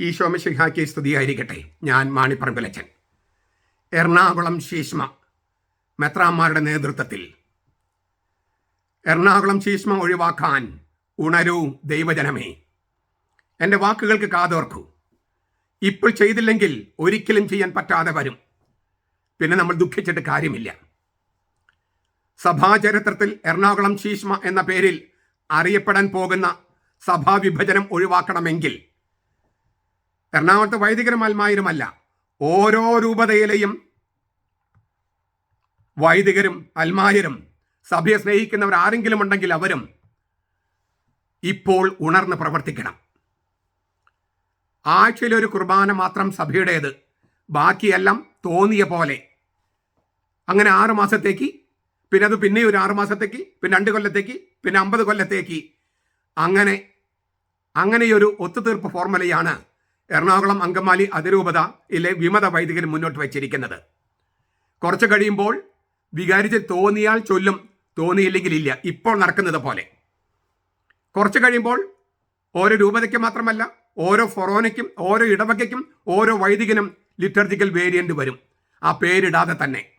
ഈശോമിശിഹാക്കി സ്തുതിയായിരിക്കട്ടെ. ഞാൻ മാണിപ്പറമ്പിലച്ചൻ. എറണാകുളം ശീഷ്മ മെത്രാന്മാരുടെ നേതൃത്വത്തിൽ. എറണാകുളം ശീഷ്മ ഒഴിവാക്കാൻ ഉണരൂ ദൈവജനമേ. എന്റെ വാക്കുകൾക്ക് കാതോർക്കൂ. ഇപ്പോൾ ചെയ്തില്ലെങ്കിൽ ഒരിക്കലും ചെയ്യാൻ പറ്റാതെ വരും. പിന്നെ നമ്മൾ ദുഃഖിച്ചിട്ട് കാര്യമില്ല. സഭാചരിത്രത്തിൽ എറണാകുളം ശീഷ്മ എന്ന പേരിൽ അറിയപ്പെടാൻ പോകുന്ന സഭാവിഭജനം ഒഴിവാക്കണമെങ്കിൽ എറണാകുളത്ത് വൈദികരും അൽമായരുമല്ല ഓരോ രൂപതയിലെയും വൈദികരും അൽമായരും സഭയെ സ്നേഹിക്കുന്നവർ ആരെങ്കിലും ഉണ്ടെങ്കിൽ അവരും ഇപ്പോൾ ഉണർന്ന് പ്രവർത്തിക്കണം. ആഴ്ചയിലൊരു കുർബാന മാത്രം സഭയുടേത്. ബാക്കിയെല്ലാം തോന്നിയ പോലെ. അങ്ങനെ ആറു മാസത്തേക്ക് പിന്നെ അത് പിന്നെ ഒരു ആറു മാസത്തേക്ക് പിന്നെ രണ്ട് കൊല്ലത്തേക്ക് പിന്നെ അമ്പത് കൊല്ലത്തേക്ക്. അങ്ങനെ അങ്ങനെയൊരു ഒത്തുതീർപ്പ് ഫോർമുലയാണ് എറണാകുളം അങ്കമാലി അതിരൂപതയിലെ വിമത വൈദികൻ മുന്നോട്ട് വച്ചിരിക്കുന്നത്. കുറച്ച് കഴിയുമ്പോൾ വികാരിച്ച് തോന്നിയാൽ ചൊല്ലും തോന്നിയില്ലെങ്കിൽ ഇല്ല. ഇപ്പോൾ നടക്കുന്നത് പോലെ. കുറച്ച് കഴിയുമ്പോൾ ഓരോ രൂപതയ്ക്ക് മാത്രമല്ല ഓരോ ഫൊറോനയ്ക്കും ഓരോ ഇടവകയ്ക്കും ഓരോ വൈദികനും ലിറ്റർജിക്കൽ വേരിയന്റ് വരും. ആ പേരിടാതെ തന്നെ.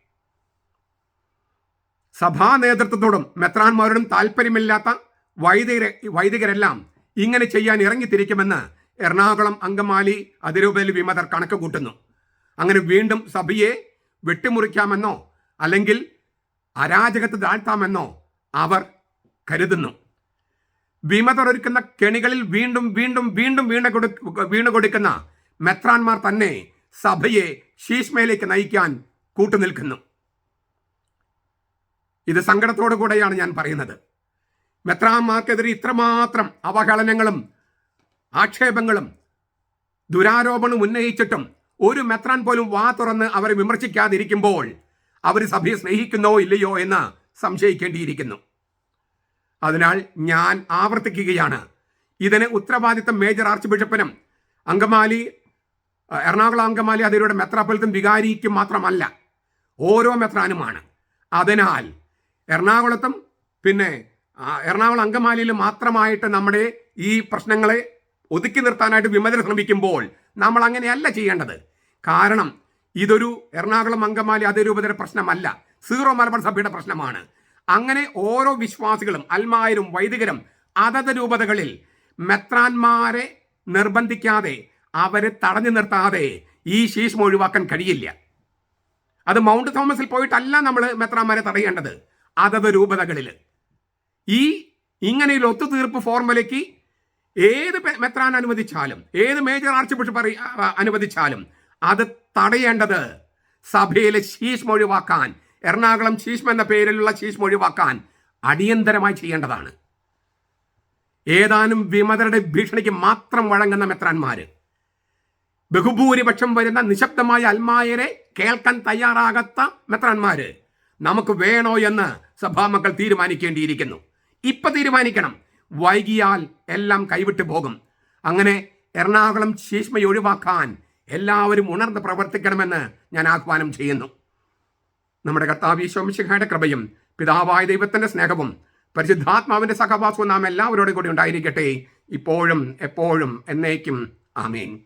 സഭാ നേതൃത്വത്തോടും മെത്രാന്മാരോടും താല്പര്യമില്ലാത്ത വൈദികരെ വൈദികരെല്ലാം ഇങ്ങനെ ചെയ്യാൻ ഇറങ്ങിത്തിരിക്കുമെന്ന് എറണാകുളം അങ്കമാലി അതിരൂപതയിൽ വിമതർ കണക്ക് കൂട്ടുന്നു അങ്ങനെ വീണ്ടും സഭയെ വെട്ടിമുറിക്കാമെന്നോ അല്ലെങ്കിൽ അരാജകത്ത് താഴ്ത്താമെന്നോ അവർ കരുതുന്നു. വിമതർ ഒരുക്കുന്ന കെണികളിൽ വീണ്ടും വീണ്ടും വീണ്ടും വീണ കൊടു വീണു കൊടുക്കുന്ന മെത്രാന്മാർ തന്നെ സഭയെ ശീഷ്മയിലേക്ക് നയിക്കാൻ കൂട്ടുനിൽക്കുന്നു. ഇത് സങ്കടത്തോടു കൂടെയാണ് ഞാൻ പറയുന്നത്. മെത്രാന്മാർക്കെതിരെ ഇത്രമാത്രം അവഹേളനങ്ങളും ആക്ഷേപങ്ങളും ദുരാരോപണം ഉന്നയിച്ചിട്ടും ഒരു മെത്രാൻ പോലും വാ തുറന്ന് അവരെ വിമർശിക്കാതിരിക്കുമ്പോൾ അവർ സഭയെ സ്നേഹിക്കുന്നോ ഇല്ലയോ എന്ന് സംശയിക്കേണ്ടിയിരിക്കുന്നു. അതിനാൽ ഞാൻ ആവർത്തിക്കുകയാണ്. ഇതിന് ഉത്തരവാദിത്തം മേജർ ആർച്ച് ബിഷപ്പിനും അങ്കമാലി എറണാകുളം അങ്കമാലി അതിലൂടെ മെത്രാപ്പൊലിത്തും വികാരിക്കും മാത്രമല്ല ഓരോ മെത്രാനുമാണ്. അതിനാൽ എറണാകുളത്തും പിന്നെ എറണാകുളം അങ്കമാലിയിൽ മാത്രമായിട്ട് നമ്മുടെ ഈ പ്രശ്നങ്ങളെ ഒതുക്കി നിർത്താനായിട്ട് വിമതർ ശ്രമിക്കുമ്പോൾ നമ്മൾ അങ്ങനെയല്ല ചെയ്യേണ്ടത്. കാരണം ഇതൊരു എറണാകുളം അങ്കമാലി അതിരൂപതയുടെ പ്രശ്നമല്ല. സീറോ മലബാർ സഭയുടെ പ്രശ്നമാണ്. അങ്ങനെ ഓരോ വിശ്വാസികളും അൽമായരും വൈദികരും അതത് രൂപതകളിൽ മെത്രാന്മാരെ നിർബന്ധിക്കാതെ അവരെ തടഞ്ഞു നിർത്താതെ ഈ ശീഷ്മ ഒഴിവാക്കാൻ കഴിയില്ല. അത് മൗണ്ട് തോമസിൽ പോയിട്ടല്ല നമ്മൾ മെത്രാന്മാരെ തടയേണ്ടത്. അതത് രൂപതകളിൽ. ഈ ഇങ്ങനെയുള്ള ഒത്തുതീർപ്പ് ഫോർമുലയ്ക്ക് ഏത് മെത്രാൻ അനുവദിച്ചാലും ഏത് മേജർ ആർച്ച് ബിഷപ്പ് അനുവദിച്ചാലും അത് തടയേണ്ടത് സഭയിലെ ശീഷ്മ ഒഴിവാക്കാൻ എറണാകുളം ശീഷ്മ എന്ന പേരിലുള്ള ശീഷ്മ ഒഴിവാക്കാൻ അടിയന്തരമായി ചെയ്യേണ്ടതാണ്. ഏതാനും വിമതരുടെ ഭീഷണിക്ക് മാത്രം വഴങ്ങുന്ന മെത്രാന്മാര്. ബഹുഭൂരിപക്ഷം വരുന്ന നിശബ്ദമായ അൽമായരെ കേൾക്കാൻ തയ്യാറാകാത്ത മെത്രാന്മാര്. നമുക്ക് വേണോ എന്ന് സഭാമക്കൾ തീരുമാനിക്കേണ്ടിയിരിക്കുന്നു. ഇപ്പൊ തീരുമാനിക്കണം. വൈകിയാൽ എല്ലാം കൈവിട്ടു പോകും. അങ്ങനെ എറണാകുളം ശീഷ്മ ഒഴിവാക്കാൻ എല്ലാവരും ഉണർന്ന് പ്രവർത്തിക്കണമെന്ന് ഞാൻ ആഹ്വാനം ചെയ്യുന്നു. നമ്മുടെ കർത്താവ് ഈശോമിശിഖയുടെ കൃപയും പിതാവായ ദൈവത്തിന്റെ സ്നേഹവും പരിശുദ്ധാത്മാവിന്റെ സഹവാസവും നാം എല്ലാവരോടും കൂടി ഉണ്ടായിരിക്കട്ടെ. ഇപ്പോഴും എപ്പോഴും എന്നേക്കും. ആമേൻ.